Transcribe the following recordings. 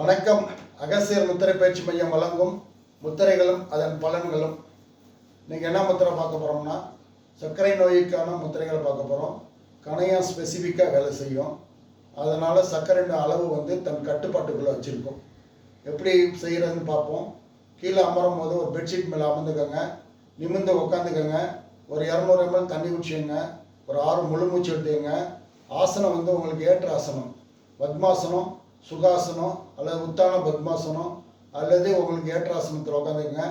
வணக்கம். அகசியர் முத்திரை பயிற்சி மையம் வழங்கும் முத்திரைகளும் அதன் பலன்களும். நீங்கள் என்ன முத்திரை பார்க்க போகிறோம்னா சர்க்கரை நோய்க்கான முத்திரைகளை பார்க்க போகிறோம் கணையம் ஸ்பெசிஃபிக்காக வேலை செய்யும். அதனால் சர்க்கரை அளவு வந்து தன் கட்டுப்பாட்டுக்குள்ளே வச்சுருக்கும். எப்படி செய்கிறதுன்னு பார்ப்போம். கீழே அமரும் போது ஒரு பெட்ஷீட் மேலே அமர்ந்துக்கோங்க. நிமிர்ந்து உட்காந்துக்கோங்க ஒரு இரநூறு எம்எல் தண்ணி குடிச்சுங்க ஒரு ஆறு முழு மூச்சு எடுத்துக்கங்க ஆசனம் வந்து உங்களுக்கு ஏற்ற ஆசனம். பத்மாசனம் சுகாசனம் அல்லது உத்தான பத்மாசனம் அல்லது உங்களுக்கு ஏற்ற ஆசனத்தில் உட்காந்துக்குங்க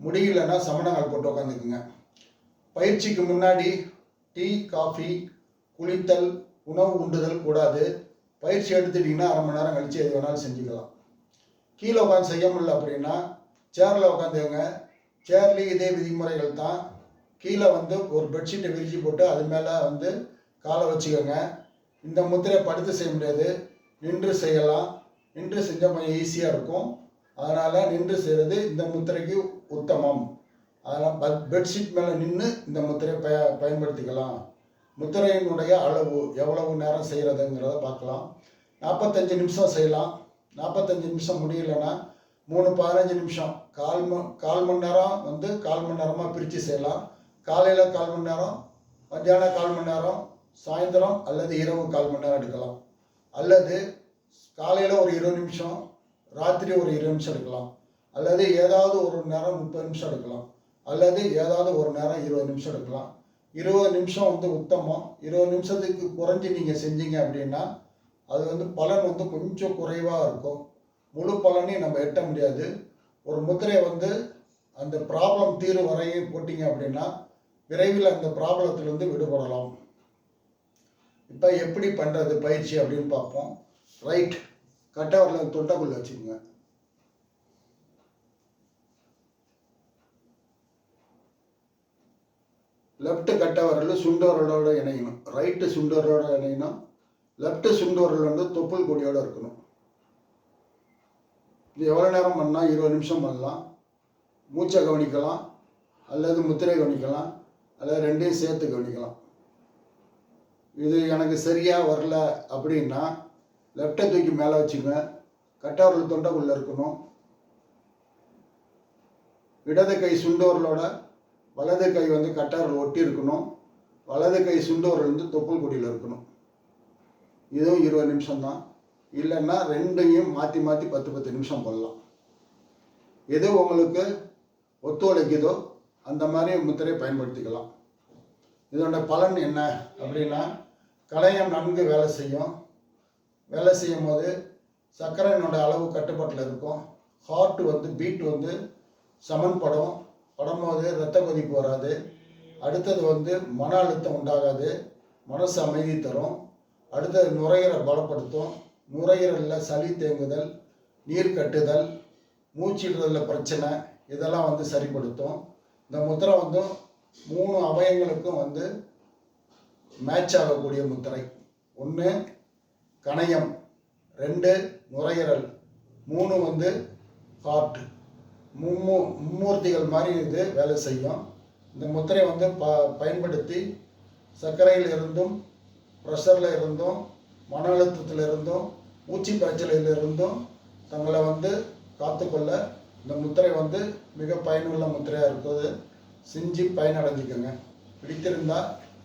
முடியலன்னா சமணங்கள் போட்டு உட்காந்துக்குங்க பயிற்சிக்கு முன்னாடி டீ காஃபி குளித்தல் உணவு உண்டுதல் கூடாது. பயிற்சி எடுத்துட்டிங்கன்னா அரை மணி நேரம் கழித்து எது வேணாலும் செஞ்சுக்கலாம். கீழே உட்காந்து செய்ய முடியல அப்படின்னா சேரில் உட்காந்துங்க சேர்லேயும் இதே விதிமுறைகள் தான். கீழே வந்து ஒரு பெட்ஷீட்டை விரிச்சு போட்டு அது மேலே வந்து காலை வச்சுக்கோங்க. இந்த முத்திரையை படுத்து செய்ய முடியாது. நின்று செய்யலாம். நின்று செஞ்சால் கொஞ்சம் ஈஸியாக இருக்கும். அதனால் நின்று செய்கிறது இந்த முத்திரைக்கு உத்தமம். அதனால் பத் பெட்ஷீட் மேலே நின்று இந்த முத்திரையை பய பயன்படுத்திக்கலாம். முத்திரையினுடைய அளவு எவ்வளவு நேரம் செய்கிறதுங்கிறத பார்க்கலாம். நாற்பத்தஞ்சு நிமிஷம் செய்யலாம். நாற்பத்தஞ்சு நிமிஷம் முடியலன்னா மூணு பதினஞ்சு நிமிஷம். கால் ம கால் மணி நேரம் வந்து கால் மணி நேரமாக பிரித்து செய்யலாம். காலையில் கால் மணி நேரம் மத்தியானம் கால் மணி நேரம் சாயந்தரம் அல்லது இரவு கால் மணி நேரம் எடுக்கலாம். அல்லது காலையில் ஒரு இருபது நிமிஷம் ராத்திரி ஒரு இருபது நிமிஷம் எடுக்கலாம். அல்லது ஏதாவது ஒரு நேரம் முப்பது நிமிஷம் எடுக்கலாம். அல்லது ஏதாவது ஒரு நேரம் இருபது நிமிஷம் எடுக்கலாம். இருபது நிமிஷம் வந்து உத்தமம். இருபது நிமிஷத்துக்கு குறைஞ்சி நீங்கள் செஞ்சீங்க அப்படின்னா அது வந்து பலன் வந்து கொஞ்சம் குறைவாக இருக்கும். முழு பலனையும் நம்ம எட்ட முடியாது. ஒரு முத்திரையை வந்து அந்த ப்ராப்ளம் தீர்வு வரையும் போட்டிங்க அப்படின்னா விரைவில் அந்த ப்ராப்ளத்திலேருந்து விடுபடலாம். இப்போ எப்படி பண்ணுறது பயிற்சி அப்படின்னு பார்ப்போம். ரைட் கட்டவரில் தொண்டைக்குள்ள வச்சுக்கோங்க. லெஃப்ட் கட்டவரில் சுண்டவரலோட இணையணும். ரைட்டு சுண்டவரோட இணையணும். லெஃப்ட்டு சுண்டவரில் வந்து தொப்புள் கொடியோடு இருக்கணும். இது எவ்வளோ நேரம் பண்ணால் இருபது நிமிஷம் பண்ணலாம். மூச்சை கவனிக்கலாம். அல்லது முத்திரை கவனிக்கலாம். அல்லது ரெண்டையும் சேர்த்து கவனிக்கலாம். இது எனக்கு சரியாக வரல அப்படின்னா லெஃப்டை தூக்கி மேலே வச்சுங்க. கட்டவரல் தொண்டைக்குள்ளே இருக்கணும். இடது கை சுண்டோரலோட வலது கை வந்து கட்டவரல் ஒட்டி இருக்கணும். வலது கை சுண்டவரல் வந்து தொப்புள் கொடியில் இருக்கணும். இதுவும் இருபது நிமிஷம் தான். இல்லைன்னா ரெண்டையும் மாற்றி மாற்றி பத்து பத்து நிமிஷம் பண்ணலாம் எது உங்களுக்கு ஒத்துழைக்குதோ அந்த மாதிரி முத்திரையை பயன்படுத்திக்கலாம். இதோட பலன் என்ன அப்படின்னா கலையம் நன்கு வேலை செய்யும். வேலை செய்யும் போது சர்க்கரையினோட அளவு கட்டுப்பாட்டில் இருக்கும். ஹார்ட் வந்து பீட் வந்து சமன்படும். படும்போது ரத்த கொதிப்பு வராது. அடுத்தது வந்து மன அழுத்தம் உண்டாகாது. மனசு அமைதி தரும். அடுத்தது நுரையீரல் பலப்படுத்தும். நுரையீரலில் சளி தேங்குதல் நீர் கட்டுதல் மூச்சிடுறதுல பிரச்சனை இதெல்லாம் வந்து சரிப்படுத்தும். இந்த முத்திரை வந்து மூணு அவயங்களுக்கும் வந்து மேட்ச் ஆகக்கூடிய முத்திரை. ஒன்று கணையம். ரெண்டு நுரையீரல். மூணு வந்து ஹார்ட் மும்மூ மும்மூர்த்திகள் மாதிரி இது வேலை செய்யும். இந்த முத்திரை வந்து ப பயன்படுத்தி சர்க்கரையில் இருந்தும் ப்ரெஷரில் இருந்தும் மன அழுத்தத்தில் இருந்தும் மூச்சு பிரச்சனையில் இருந்தும் தங்களை வந்து காத்துக்கொள்ள இந்த முத்திரை வந்து மிக பயனுள்ள முத்திரையாக இருக்குது. செஞ்சு பயனடைஞ்சுக்கோங்க. பிடித்திருந்தால்